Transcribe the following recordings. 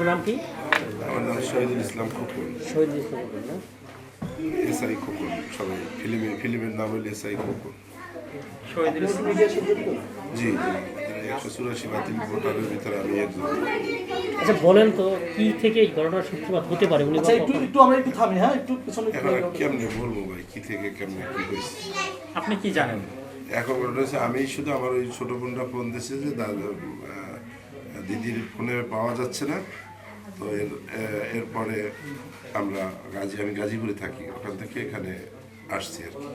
আপনার নাম কি? আমার নাম শহীদুল ইসলাম খোকন। শহীদ ইসলাম বলুন না? এসআই খোকন সবাই ফিল্মের ফিল্মের নাম হলো এসআই খোকন। জি একশো চুরাশি বাতিল ভোটারের ভিতরে আমি একজন। আচ্ছা বলেন তো কি থেকে এই ঘটনার সূত্রপাত হতে পারে? উনি আচ্ছা একটু একটু আমরা একটু থামি হ্যাঁ একটু পিছনে কেমনে বলব ভাই কি থেকে কেমনে কি হয়েছে? আপনি কি জানেন? এখন ঘটনা হচ্ছে আমি শুধু আমার ওই ছোট বোনটা ফোন দিয়েছে যে দাদা দিদির ফোনে পাওয়া যাচ্ছে না তো এর এরপরে আমরা গাজী আমি গাজীপুরে থাকি ওখান থেকে এখানে আসছি আর কি।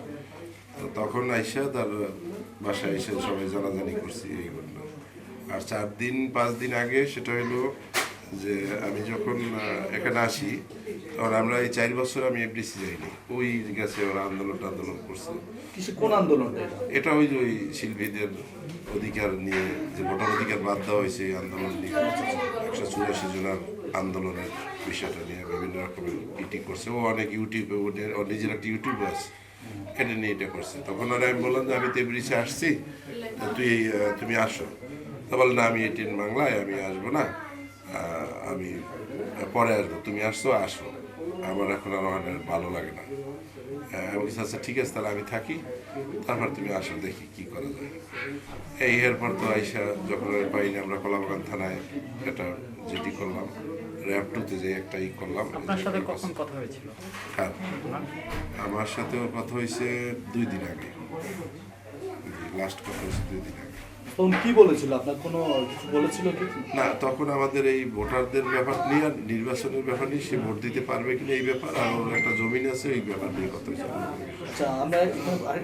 তো তখন আইসা তার বাসায় এসে সবাই জানাজানি করছি এই ঘটনা। আর চার দিন পাঁচ দিন আগে সেটা হলো যে আমি যখন এখানে আসি তখন আমরা এই চার বছর আমি এফডিসি যাইনি। ওই গেছে ওরা আন্দোলন আন্দোলন করছে। কোন আন্দোলন এটা? ওই যে ওই শিল্পীদের অধিকার নিয়ে যে ভোটার অধিকার বাদ দেওয়া হয়েছে এই আন্দোলন নিয়ে। একশো চুরাশি জনের আন্দোলনের বিষয়টা নিয়ে বিভিন্ন রকমের ইটি করছে। ও অনেক ইউটিউবে ওদের ওর নিজের একটা ইউটিউব আছে। এটা নিয়ে এটা করছে। তখন ওরা আমি বললাম যে আমি তেবরিসে আসছি। তুই তুমি আসো। তা বলে না আমি এটিন বাংলায় আমি আসব না। আমি পরে আসব। তুমি আসছো আসো। আমার এখন আর অনেক ভালো লাগে না। আমি বলছি, আচ্ছা ঠিক আছে তাহলে আমি থাকি। তারপর তুমি আসো দেখি কি করা যায়। এই এরপর তো আইসা যখন পাইনি আমরা কলাবাগান থানায় একটা যেটি করলাম। র্যাপ টুতে যে একটা ই করলাম আপনার সাথে কখন কথা হয়েছিল? হ্যাঁ আমার সাথেও কথা হয়েছে দুই দিন আগে। লাস্ট কথা হয়েছে দুই দিন আগে। তখন কি বলেছিল? আপনার কোনো কিছু বলেছিল কি? না তখন আমাদের এই ভোটারদের ব্যাপার নিয়ে আর নির্বাচনের ব্যাপার নিয়ে সে ভোট দিতে পারবে কিনা এই ব্যাপার আর ওর একটা জমিন আছে এই ব্যাপার নিয়ে কথা হয়েছে। আচ্ছা আমরা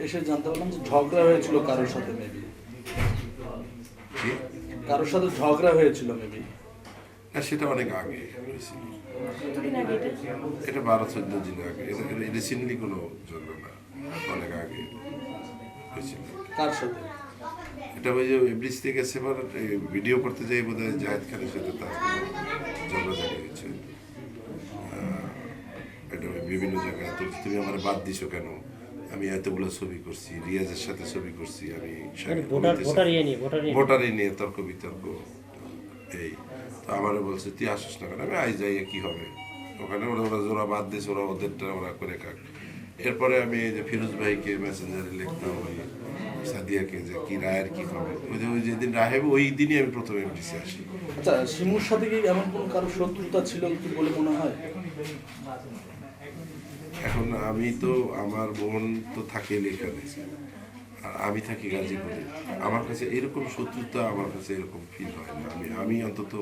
এসে জানতে পারলাম যে ঝগড়া হয়েছিল কারোর সাথে মেবি কারোর সাথে ঝগড়া হয়েছিল মেবি না সেটা অনেক আগে। এটা বারো চোদ্দ দিন আগে। রিসেন্টলি কোনো জন্য না অনেক আগে হয়েছিল। কার সাথে? এটা ওই যে ব্রিজ থেকে সেবার ভিডিও করতে যাই বোধ হয় জাহেদ খানের সাথে তার ঝগড়াঝাড়ি হয়েছে। এটা বিভিন্ন জায়গায়। তো তুমি আমার বাদ দিছো কেন? আমি এতগুলো ছবি করছি রিয়াজের সাথে ছবি করছি আমি মানে ভোটার ইয়ে ইয়ে। ভোটারই নিয়ে তর্ক বিতর্ক। এই তো আমারও বলছে তুই আসিস না আমি আই যাই কি হবে? ওখানে ওরা ওরা ওরা বাদ দিয়েছে ওরা ওদেরটা ওরা করে কাক। এরপরে আমি এই যে ফিরোজ ভাইকে মেসেঞ্জারে লিখতাম ওই সাদিয়াকে যে কি রায়ের কি হবে। ওই যে ওই যেদিন রায় হবে ওই দিনই আমি প্রথমে এমডিসি আসি। আচ্ছা শিমুর সাথে কি এমন কোনো কারোর শত্রুতা ছিল কি বলে মনে হয়? এখন আমি তো আমার বোন তো থাকে এখানে। আমি থাকি গাজীপুরে। আমার কাছে এরকম শত্রুতা আমার কাছে এরকম ফিল হয় না। আমি আমি অন্তত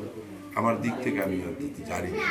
আমার দিক থেকে আমি অন্তত জানি না।